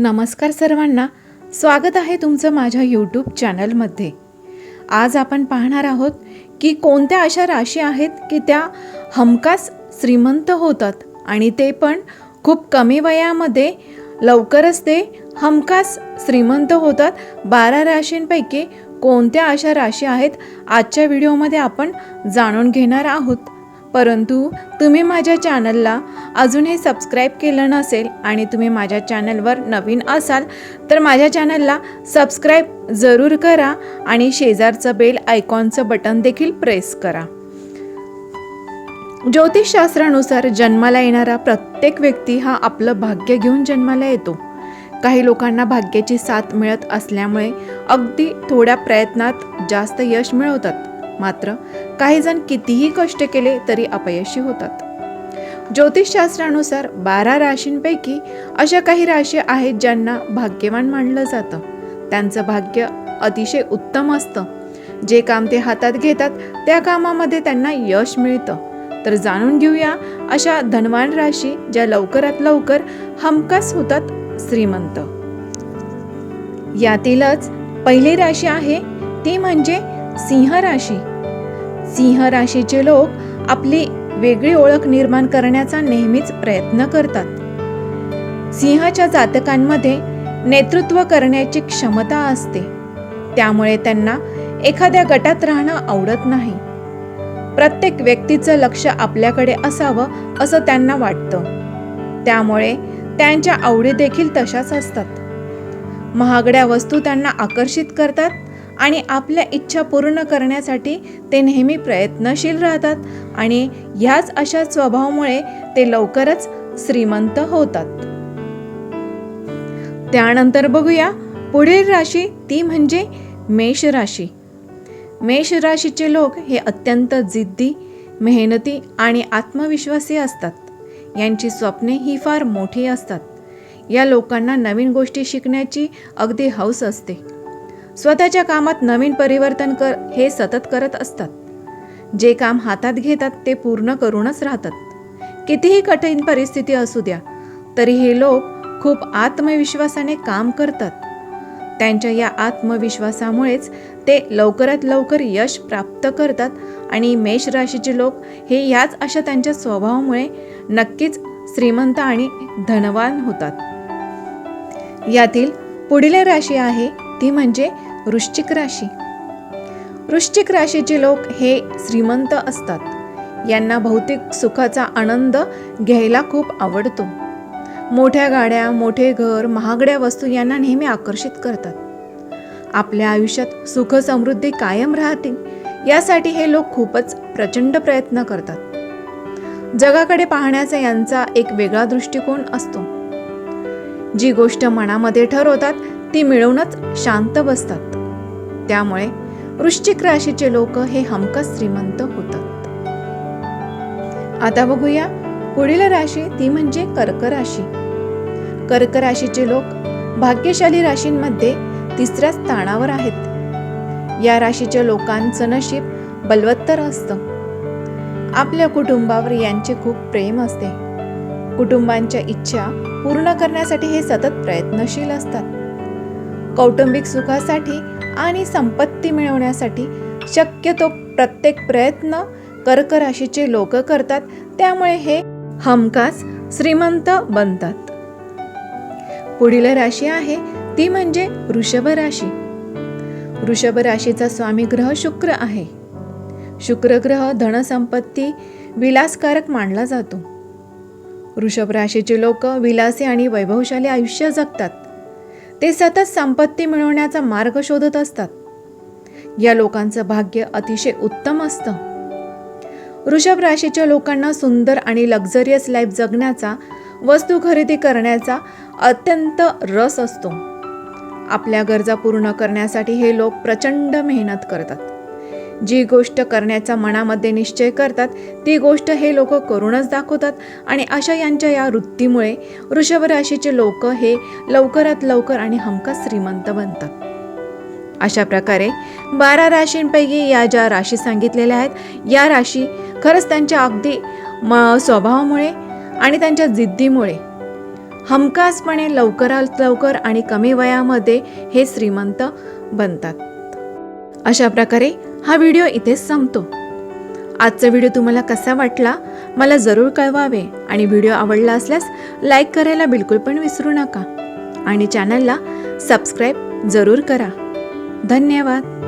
नमस्कार सर्वांना. स्वागत आहे तुमचं माझ्या यूट्यूब चॅनलमध्ये आज आपण पाहणार आहोत की कोणत्या अशा राशी आहेत की त्या हमखास श्रीमंत होतात आणि ते पण खूप कमी वयामध्ये लवकरच ते हमखास श्रीमंत होतात. बारा राशींपैकी कोणत्या अशा राशी आहेत? आजच्या व्हिडिओमध्ये आपण जाणून घेणार आहोत. परंतु तुम्ही माझ्या चॅनलला अजूनही सबस्क्राईब केलं नसेल आणि तुम्ही माझ्या चॅनलवर नवीन असाल तर माझ्या चॅनलला सबस्क्राईब जरूर करा आणि शेजारचं बेल आयकॉनचं बटन देखील प्रेस करा. ज्योतिषशास्त्रानुसार जन्माला येणारा प्रत्येक व्यक्ती हा आपलं भाग्य घेऊन जन्माला येतो. काही लोकांना भाग्याची साथ मिळत असल्यामुळे अगदी थोड्या प्रयत्नात जास्त यश मिळवतात. मात्र काही जण कितीही कष्ट केले तरी अपयशी होतात. ज्योतिषशास्त्रानुसार बारा राशींपैकी अशा काही राशी आहेत ज्यांना भाग्यवान मानलं जातं. त्यांचं भाग्य अतिशय उत्तम असतं. जे काम ते हातात घेतात त्या कामामध्ये त्यांना यश मिळतं. तर जाणून घेऊया अशा धनवान राशी ज्या लवकरात लवकर हमखास होतात श्रीमंत. यातीलच पहिली राशी आहे ती म्हणजे सिंह राशी. सिंह राशीचे लोक आपली वेगळी ओळख निर्माण करण्याचा नेहमीच प्रयत्न करतात. सिंहाच्या जातकांमध्ये नेतृत्व करण्याची क्षमता असते. त्यामुळे त्यांना एखाद्या गटात राहणं आवडत नाही. प्रत्येक व्यक्तीचं लक्ष आपल्याकडे असावं असं त्यांना वाटतं. त्यामुळे त्यांच्या आवडी देखील तशाच असतात. महागड्या वस्तू त्यांना आकर्षित करतात आणि आपल्या इच्छा पूर्ण करण्यासाठी ते नेहमी प्रयत्नशील राहतात आणि ह्याच अशा स्वभावामुळे ते लवकरच श्रीमंत होतात. त्यानंतर बघूया पुढील राशी ती म्हणजे मेष राशी. मेष राशीचे लोक हे अत्यंत जिद्दी मेहनती आणि आत्मविश्वासी असतात. यांची स्वप्ने ही फार मोठी असतात. या लोकांना नवीन गोष्टी शिकण्याची अगदी हौस असते. स्वतःच्या कामात नवीन परिवर्तन कर हे सतत करत असतात. जे काम हातात घेतात ते पूर्ण करूनच राहतात. कितीही कठीण परिस्थिती असू द्या तरी हे लोक खूप आत्मविश्वासाने काम करतात. त्यांच्या या आत्मविश्वासामुळेच ते लवकरात लवकर यश प्राप्त करतात आणि मेष राशीचे लोक हे याच अशा त्यांच्या स्वभावामुळे नक्कीच श्रीमंत आणि धनवान होतात. यातील पुढील राशी आहे ती म्हणजे वृश्चिक राशी. वृश्चिक राशीचे लोक हे श्रीमंत असतात. यांना भौतिक सुखाचा आनंद घ्यायला खूप आवडतो. मोठ्या गाड्या मोठे घर महागड्या वस्तू यांना नेहमी आकर्षित करतात. आपल्या आयुष्यात सुख समृद्धी कायम राहते. यासाठी हे लोक खूपच प्रचंड प्रयत्न करतात. जगाकडे पाहण्याचा यांचा एक वेगळा दृष्टिकोन असतो. जी गोष्ट मनामध्ये ठरवतात ती मिळवूनच शांत बसतात. त्यामुळे वृश्चिक राशीचे लोक हे हमखास श्रीमंत होतात. आता बघूया पुढील राशी ती म्हणजे कर्क राशी. कर्क राशीचे लोक भाग्यशाली राशींमध्ये तिसऱ्या स्थानावर आहेत. या राशीच्या लोकांचं नशीब बलवत्तर असतं. आपल्या कुटुंबावर यांचे खूप प्रेम असते. कुटुंबांच्या इच्छा पूर्ण करण्यासाठी हे सतत प्रयत्नशील असतात. कौटुंबिक सुखासाठी आणि संपत्ती मिळवण्यासाठी शक्यतो प्रत्येक प्रयत्न कर्क राशीचे लोक करतात त्यामुळे हे हमखास श्रीमंत बनतात. पुढील राशी आहे ती म्हणजे वृषभ राशी. वृषभ राशीचा स्वामी ग्रह शुक्र आहे. शुक्र ग्रह धनसंपत्ती विलासकारक मानला जातो. वृषभ राशीचे लोक विलासी आणि वैभवशाली आयुष्य जगतात. ते सतत संपत्ती मिळवण्याचा मार्ग शोधत असतात. या लोकांचं भाग्य अतिशय उत्तम असतं. वृषभ राशीच्या लोकांना सुंदर आणि लक्झरियस लाईफ जगण्याचा वस्तू खरेदी करण्याचा अत्यंत रस असतो. आपल्या गरजा पूर्ण करण्यासाठी हे लोक प्रचंड मेहनत करतात. जी गोष्ट करण्याचा मनामध्ये निश्चय करतात ती गोष्ट हे लोक करूनच दाखवतात आणि अशा यांच्या या वृत्तीमुळे वृषभ राशीचे लोक हे लवकरात लवकर आणि हमखास श्रीमंत बनतात. अशा प्रकारे बारा राशींपैकी या ज्या राशी सांगितलेल्या आहेत या राशी खरंच त्यांच्या अगदी म स्वभावामुळे आणि त्यांच्या जिद्दीमुळे हमखासपणे लवकरात लवकर आणि कमी वयामध्ये हे श्रीमंत बनतात. अशा प्रकारे हा व्हिडिओ इथेच संपतो. आजचा व्हिडिओ तुम्हाला कसा वाटला मला जरूर कळवावे आणि व्हिडिओ आवडला असल्यास लाईक करायला बिलकुल पण विसरू नका. आणि चॅनलला सबस्क्राईब जरूर करा. धन्यवाद.